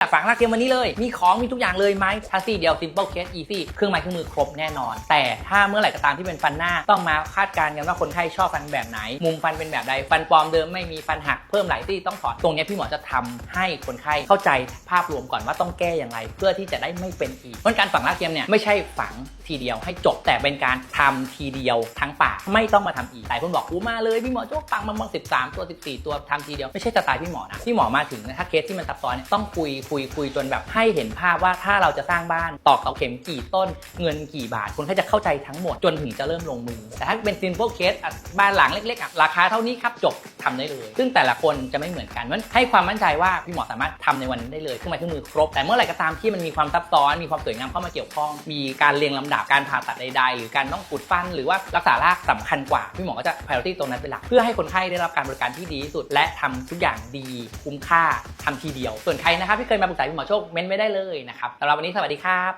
จากฝังหลักเกมวันนี้เลย มีของมีทุกอย่างเลยไหม้ทัซี่เดียว simple case easy เครื่องไม้เครื่องมือครบแน่นอน แต่ถ้าเมื่อไหร่ก็ตามที่เป็นฟันหน้า ต้องมาคาดการณ์กันว่าคนไข้ชอบฟันแบบไหน มุมฟันเป็นแบบใด ฟันปลอมเดิมไม่มีฟันหักเพิ่มหลายซี่ต้องถอนตรงนี้พี่หมอจะทำให้คนไข้เข้าใจภาพรวมก่อนว่าต้องแก้อย่างไร เพื่อที่จะได้ไม่เป็นอีกเพราะการฝังรากเทียมเนี่ยไม่ใช่ฝังทีเดียวให้จบแต่เป็นการทำทีเดียวทั้งปากไม่ต้องมาทำอีกหลายคนบอกกูมาเลยพี่หมอโจ๊กปังมาบ้าง13 ตัว 14 ตัวทำทีเดียวไม่ใช่สไตล์พี่หมอนะพี่หมอมาถึงถ้าเคสที่มันซับซ้อนเนี่ยต้องคุยคุยคุยจนแบบให้เห็นภาพว่าถ้าเราจะสร้างบ้านตอกเสาเข็มกี่ต้นเงินกี่บาท คนแค่จะเข้าใจทั้งหมดจนถึงจะเริ่มลงมือ แต่ถ้าเป็น simple case อะบ้านหลังเล็กๆราคาเท่านี้ครับจบ ทำได้เลย ซึ่งแต่ละคนจะไม่เหมือนกันมันให้ความมั่นใจว่าพี่หมอสามารถทำในวันนั้นได้เลยเครื่องไม้เครื่องมือครบแต่เมื่อไหร่ก็ตามที่มันมีความซับซ้อนมีความสวยงามเข้ามาเกี่ยวข้อง มีการเรียงลำดับการผ่าตัดใดๆ หรือการต้องขุดฟัน หรือว่ารักษารากสำคัญกว่าพี่หมอก็จะ priority ตรงนั้นเป็นหลักเพื่อให้คนไข้ได้รับการบริการที่ดีที่สุด และทำทุกอย่างดีคุ้มค่าทำทีเดียว ส่วนใครนะครับที่เคยมาปรึกษาพี่หมอโชคเม้นไว้ได้เลยนะครับสำหรับวันนี้สวัสดีครับ